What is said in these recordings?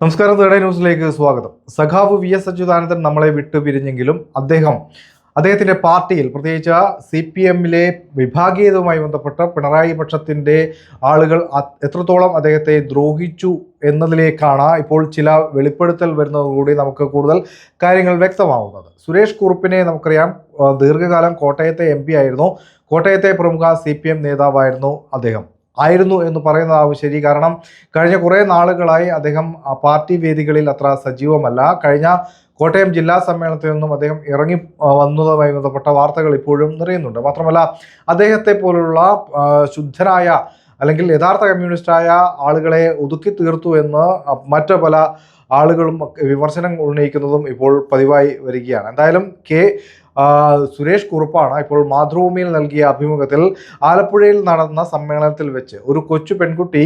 നമസ്കാരം തേടേ ന്യൂസിലേക്ക് സ്വാഗതം. സഖാവ് വി എസ് അച്യുതാനന്ദൻ നമ്മളെ വിട്ടു പിരിഞ്ഞെങ്കിലും അദ്ദേഹം അദ്ദേഹത്തിന്റെ പാർട്ടിയിൽ പ്രത്യേകിച്ച് സി പി എമ്മിലെ വിഭാഗീയതയുമായി ബന്ധപ്പെട്ട് പിണറായി പക്ഷത്തിന്റെ ആളുകൾ എത്രത്തോളം അദ്ദേഹത്തെ ദ്രോഹിച്ചു എന്നതിലേക്കാണ് ഇപ്പോൾ ചില വെളിപ്പെടുത്തൽ വരുന്നതോടുകൂടി നമുക്ക് കൂടുതൽ കാര്യങ്ങൾ വ്യക്തമാവുന്നത്. സുരേഷ് കുറുപ്പിനെ നമുക്കറിയാം ദീർഘകാലം കോട്ടയത്തെ എം ആയിരുന്നു. കോട്ടയത്തെ പ്രമുഖ സി നേതാവായിരുന്നു അദ്ദേഹം. ആയിരുന്നു എന്ന് പറയുന്നതാവും ശരി. കാരണം കഴിഞ്ഞ കുറേ നാളുകളായി അദ്ദേഹം പാർട്ടി വേദികളിൽ അത്ര സജീവമല്ല. കഴിഞ്ഞ കോട്ടയം ജില്ലാ സമ്മേളനത്തിൽ നിന്നും അദ്ദേഹം ഇറങ്ങി വന്നതുമായി ബന്ധപ്പെട്ട വാർത്തകൾ ഇപ്പോഴും നിറയുന്നുണ്ട്. മാത്രമല്ല അദ്ദേഹത്തെ പോലുള്ള ശുദ്ധരായ അല്ലെങ്കിൽ യഥാർത്ഥ കമ്മ്യൂണിസ്റ്റായ ആളുകളെ ഒതുക്കി തീർത്തു എന്ന് മറ്റു പല ആളുകളും വിമർശനം ഉന്നയിക്കുന്നതും ഇപ്പോൾ പതിവായി വരികയാണ്. എന്തായാലും കെ സുരേഷ് കുറുപ്പാണ് ഇപ്പോൾ മാതൃഭൂമിയിൽ നൽകിയ അഭിമുഖത്തിൽ ആലപ്പുഴയിൽ നടന്ന സമ്മേളനത്തിൽ വെച്ച് ഒരു കൊച്ചു പെൺകുട്ടി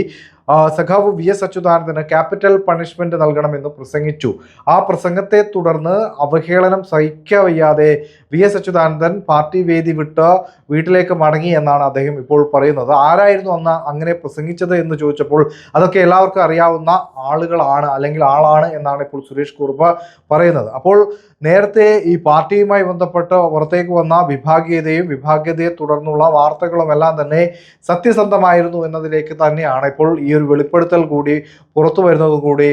സഖാവ് വി എസ് അച്യുതാനന്ദന് ക്യാപിറ്റൽ പണിഷ്മെന്റ് നൽകണമെന്ന് പ്രസംഗിച്ചു. ആ പ്രസംഗത്തെ തുടർന്ന് അവഹേളനം സഹിക്കവയ്യാതെ വി എസ് അച്യുതാനന്ദൻ പാർട്ടി വേദി വിട്ട് വീട്ടിലേക്ക് മടങ്ങി എന്നാണ് അദ്ദേഹം ഇപ്പോൾ പറയുന്നത്. ആരായിരുന്നു അന്ന് അങ്ങനെ പ്രസംഗിച്ചത് എന്ന് ചോദിച്ചപ്പോൾ അതൊക്കെ എല്ലാവർക്കും അറിയാവുന്ന ആളുകളാണ് അല്ലെങ്കിൽ ആളാണ് എന്നാണ് ഇപ്പോൾ സുരേഷ് കുറുപ്പ് പറയുന്നത്. അപ്പോൾ നേരത്തെ ഈ പാർട്ടിയുമായി ബന്ധപ്പെട്ട് പുറത്തേക്ക് വന്ന വിഭാഗീയതയും വിഭാഗീയതയെ തുടർന്നുള്ള വാർത്തകളും എല്ലാം തന്നെ സത്യസന്ധമായിരുന്നു എന്നതിലേക്ക് തന്നെയാണ് ഇപ്പോൾ ഈ ഒരു വെളിപ്പെടുത്തൽ കൂടി പുറത്തു വരുന്നത് കൂടി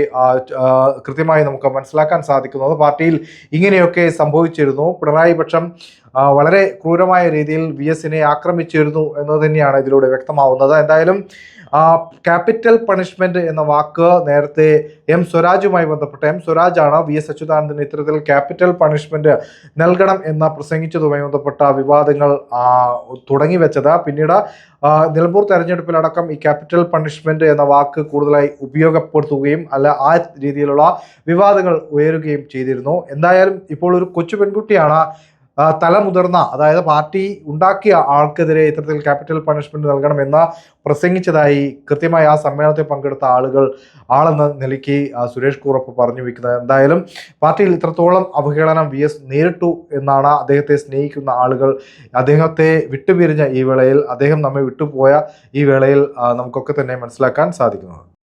കൃത്യമായി നമുക്ക് മനസ്സിലാക്കാൻ സാധിക്കുന്നത്. പാർട്ടിയിൽ ഇങ്ങനെയൊക്കെ സംഭവിച്ചിരുന്നു. പിണറായി പക്ഷം വളരെ ക്രൂരമായ രീതിയിൽ വി എസിനെ ആക്രമിച്ചിരുന്നു എന്ന് തന്നെയാണ് ഇതിലൂടെ വ്യക്തമാവുന്നത്. എന്തായാലും ക്യാപിറ്റൽ പണിഷ്മെന്റ് എന്ന വാക്ക് നേരത്തെ എം സ്വരാജുമായി ബന്ധപ്പെട്ട് എം സ്വരാജാണ് വി എസ് അച്യുതാനന്ദന് ഇത്തരത്തിൽ ക്യാപിറ്റൽ പണിഷ്മെന്റ് നൽകണം എന്ന പ്രസംഗിച്ചതുമായി ബന്ധപ്പെട്ട വിവാദങ്ങൾ തുടങ്ങി വെച്ചത്. പിന്നീട് നിലമ്പൂർ തെരഞ്ഞെടുപ്പിലടക്കം ഈ ക്യാപിറ്റൽ പണിഷ്മെന്റ് എന്ന വാക്ക് കൂടുതലായി ഉപയോഗപ്പെടുത്തുകയും അല്ല ആ രീതിയിലുള്ള വിവാദങ്ങൾ ഉയരുകയും ചെയ്തിരുന്നു. എന്തായാലും ഇപ്പോൾ ഒരു കൊച്ചു പെൺകുട്ടിയാണ് തലമുതിർന്ന അതായത് പാർട്ടി ഉണ്ടാക്കിയ ആൾക്കെതിരെ ഇത്തരത്തിൽ ക്യാപിറ്റൽ പണിഷ്മെന്റ് നൽകണമെന്ന് പ്രസംഗിച്ചതായി കൃത്യമായി ആ സമ്മേളനത്തിൽ പങ്കെടുത്ത ആളുകൾ ആളെന്ന നിലയ്ക്ക് സുരേഷ് കൂറപ്പ് പറഞ്ഞു വയ്ക്കുന്നത് എന്തായാലും പാർട്ടിയിൽ ഇത്രത്തോളം അവഹേളനം വി എസ് നേരിട്ടു എന്നാണ് അദ്ദേഹത്തെ സ്നേഹിക്കുന്ന ആളുകൾ അദ്ദേഹത്തെ വിട്ടുപിരിഞ്ഞ ഈ വേളയിൽ അദ്ദേഹം നമ്മെ വിട്ടുപോയ ഈ വേളയിൽ നമുക്കൊക്കെ തന്നെ മനസ്സിലാക്കാൻ സാധിക്കുന്നത്.